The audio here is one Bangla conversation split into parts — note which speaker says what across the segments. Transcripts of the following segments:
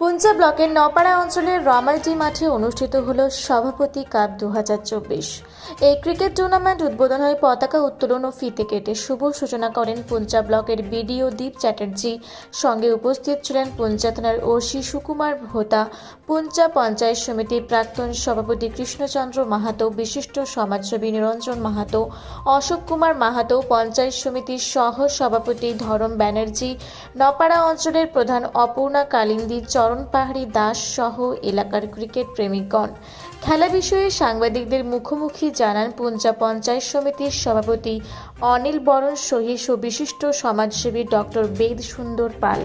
Speaker 1: পুঞ্চা ব্লকের নপাড়া অঞ্চলের রমাইটি মাঠে অনুষ্ঠিত হল সভাপতি কাপ দু হাজার চব্বিশ। এই ক্রিকেট টুর্নামেন্ট উদ্বোধন হয় পতাকা উত্তোলন ও ফিতে কেটে। শুভ সূচনা করেন পুঞ্চা ব্লকের বিডিও দীপ চ্যাটার্জি। সঙ্গে উপস্থিত ছিলেন পুঞ্চা থানার ওসি সুকুমার হোতা পুঞ্চা পঞ্চায়েত সমিতির প্রাক্তন সভাপতি কৃষ্ণচন্দ্র মাহাতো, বিশিষ্ট সমাজসেবী নিরঞ্জন মাহাতো, অশোক কুমার মাহাতো, পঞ্চায়েত সমিতির সহ সভাপতি ধরম ব্যানার্জি, নপাড়া অঞ্চলের প্রধান অপূর্ণা কালিন্দী পাহাড়ি দাস সহ এলাকার ক্রিকেট প্রেমিকগণ। খেলা বিষয়ে সাংবাদিকদের মুখোমুখি জানান পুঞ্চা পঞ্চায়েত সমিতির সভাপতি অনিল বরণ সহিস ও বিশিষ্ট সমাজসেবী ডক্টর বেদ সুন্দর পাল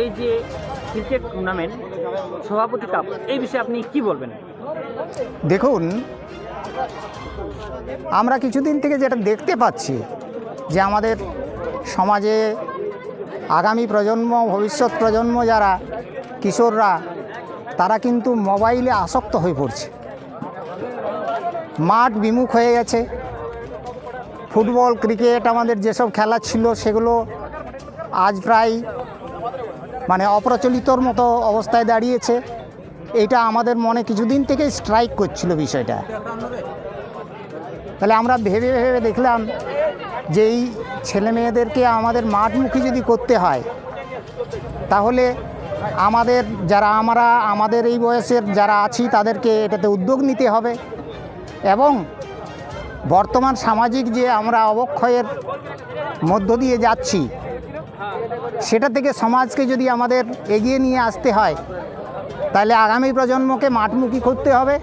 Speaker 2: এই যে ক্রিকেট টুর্নামেন্ট সভাপতি কাপ, এই বিষয়ে আপনি কি বলবেন?
Speaker 3: দেখুন, আমরা কিছুদিন থেকে যেটা দেখতে পাচ্ছি যে আমাদের সমাজে আগামী প্রজন্ম, ভবিষ্যৎ প্রজন্ম যারা কিশোররা, তারা কিন্তু মোবাইলে আসক্ত হয়ে পড়ছে। মাঠ বিমুখ হয়ে গেছে। ফুটবল, ক্রিকেট, আমাদের যেসব খেলা ছিল সেগুলো আজ প্রায় মানে অপ্রচলিতর মতো অবস্থায় দাঁড়িয়েছে। এটা আমাদের মনে কিছুদিন থেকে স্ট্রাইক করছিল বিষয়টা। তাহলে আমরা ভেবে ভেবে দেখলাম যে এই ছেলে মেয়েদেরকে আমাদের মাঠমুখী যদি করতে হয়, তাহলে আমাদের যারা আমরা, আমাদের এই বয়সের যারা আছি, তাদেরকে এটাতে উদ্যোগ নিতে হবে এবং বর্তমান সামাজিক যে আমরা অবক্ষয়ের মধ্য দিয়ে যাচ্ছি সেটা থেকে সমাজকে যদি আমাদের এগিয়ে নিয়ে আসতে হয়, তাহলে আগামী প্রজন্মকে মাঠমুখী করতে হবে,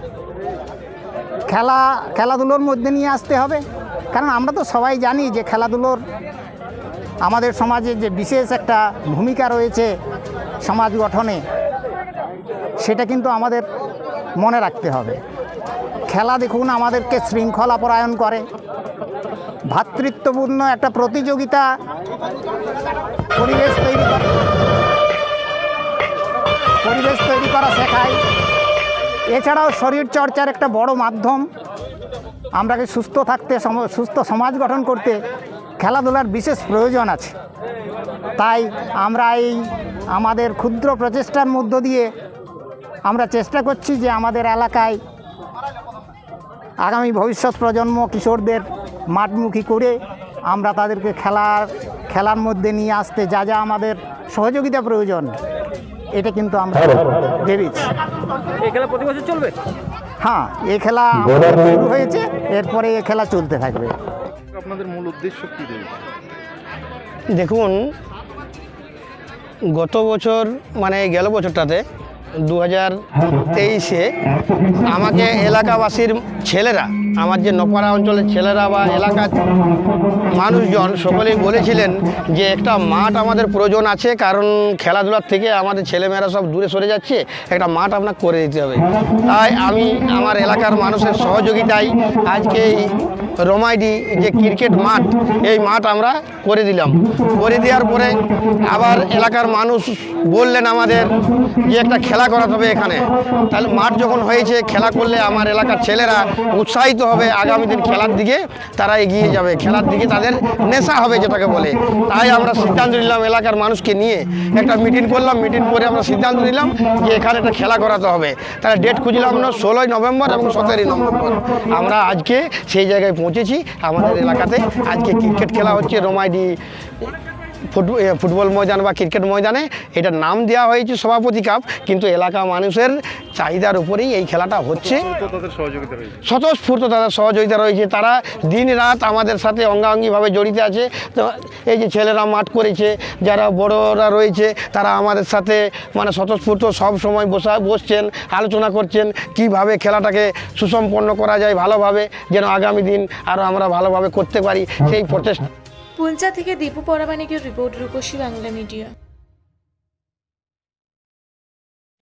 Speaker 3: খেলা, খেলাধুলোর মধ্যে নিয়ে আসতে হবে। কারণ আমরা তো সবাই জানি যে খেলাধুলোর আমাদের সমাজে যে বিশেষ একটা ভূমিকা রয়েছে সমাজ গঠনে, সেটা কিন্তু আমাদের মনে রাখতে হবে। খেলা দেখুন আমাদেরকে শৃঙ্খলা পরায়ণ করে। ভ্রাতৃত্বপূর্ণ একটা প্রতিযোগিতা পরিবেশ তৈরি করে। পরিবেশ তৈরি করা শেখায়। এছাড়াও শরীর চর্চার একটা বড় মাধ্যম। আমরাকে সুস্থ থাকতে সুস্থ সমাজ গঠন করতে খেলাধুলার বিশেষ প্রয়োজন আছে। তাই আমরা এই আমাদের ক্ষুদ্র প্রচেষ্টার মধ্য দিয়ে আমরা চেষ্টা করছি যে আমাদের এলাকায় আগামী ভবিষ্যৎ প্রজন্ম কিশোরদের মাঠমুখী করে আমরা তাদেরকে খেলার খেলার মধ্যে নিয়ে আসতে যা যা আমাদের সহযোগিতা প্রয়োজন এটা কিন্তু আমরা ভেবেছি।
Speaker 2: এই খেলা প্রতি বছর চলবে?
Speaker 3: হ্যাঁ এই খেলা আমাদের শুরু হয়েছে এরপরে এই খেলা চলতে থাকবে।
Speaker 4: আপনাদের মূল উদ্দেশ্য কী রয়েছে?
Speaker 5: দেখুন গত বছর মানে গেল বছরটাতে দু হাজার তেইশে আমাকে এলাকাবাসীর ছেলেরা, আমার যে নপাড়া অঞ্চলের ছেলেরা বা এলাকার মানুষজন সকলেই বলেছিলেন যে একটা মাঠ আমাদের প্রয়োজন আছে, কারণ খেলাধুলার থেকে আমাদের ছেলেমেয়েরা সব দূরে সরে যাচ্ছে, একটা মাঠ আপনাকে করে দিতে হবে। তাই আমি আমার এলাকার মানুষের সহযোগিতায় আজকে এই রমাইডি যে ক্রিকেট মাঠ, এই মাঠ আমরা করে দিলাম। করে দেওয়ার পরে আবার এলাকার মানুষ বললেন আমাদের যে একটা খেলা করাতে হবে এখানে। তাহলে মাঠ যখন হয়েছে, খেলা করলে আমার এলাকার ছেলেরা উৎসাহিত হবে। আগামী দিন খেলার দিকে তারা এগিয়ে যাবে। খেলার দিকে তাদের নেশা হবে যেটাকে বলে। তাই আমরা সিদ্ধান্ত নিলাম এলাকার মানুষকে নিয়ে একটা মিটিং করলাম। মিটিং করে আমরা সিদ্ধান্ত নিলাম যে এখানে একটা খেলা করাতে হবে। তাহলে ডেট খুঁজলাম না ষোলোই নভেম্বর এবং সতেরোই নভেম্বর। আমরা আজকে সেই জায়গায় পৌঁছেছি। আমাদের এলাকাতে আজকে ক্রিকেট খেলা হচ্ছে। রোমাইডি ফুটবল ময়দান বা ক্রিকেট ময়দানে এটার নাম দেওয়া হয়েছে সভাপতি কাপ, কিন্তু এলাকা মানুষের চাহিদার উপরেই এই খেলাটা হচ্ছে। স্বতঃস্ফূর্ত তাদের সহযোগিতা রয়েছে। তারা দিন রাত আমাদের সাথে অঙ্গাঙ্গিভাবে জড়িত আছে। তো এই যে ছেলেরা মাঠ করেছে, যারা বড়রা রয়েছে, তারা আমাদের সাথে মানে স্বতঃস্ফূর্ত সব সময় বসা, বসছেন, আলোচনা করছেন, কীভাবে খেলাটাকে সুসম্পন্ন করা যায় ভালোভাবে, যেন আগামী দিন আরও আমরা ভালোভাবে করতে পারি। সেই প্রচেষ্টা
Speaker 1: পুঞ্চা থেকে দীপু পরামানিকের রিপোর্ট রূপসী বাংলা মিডিয়া।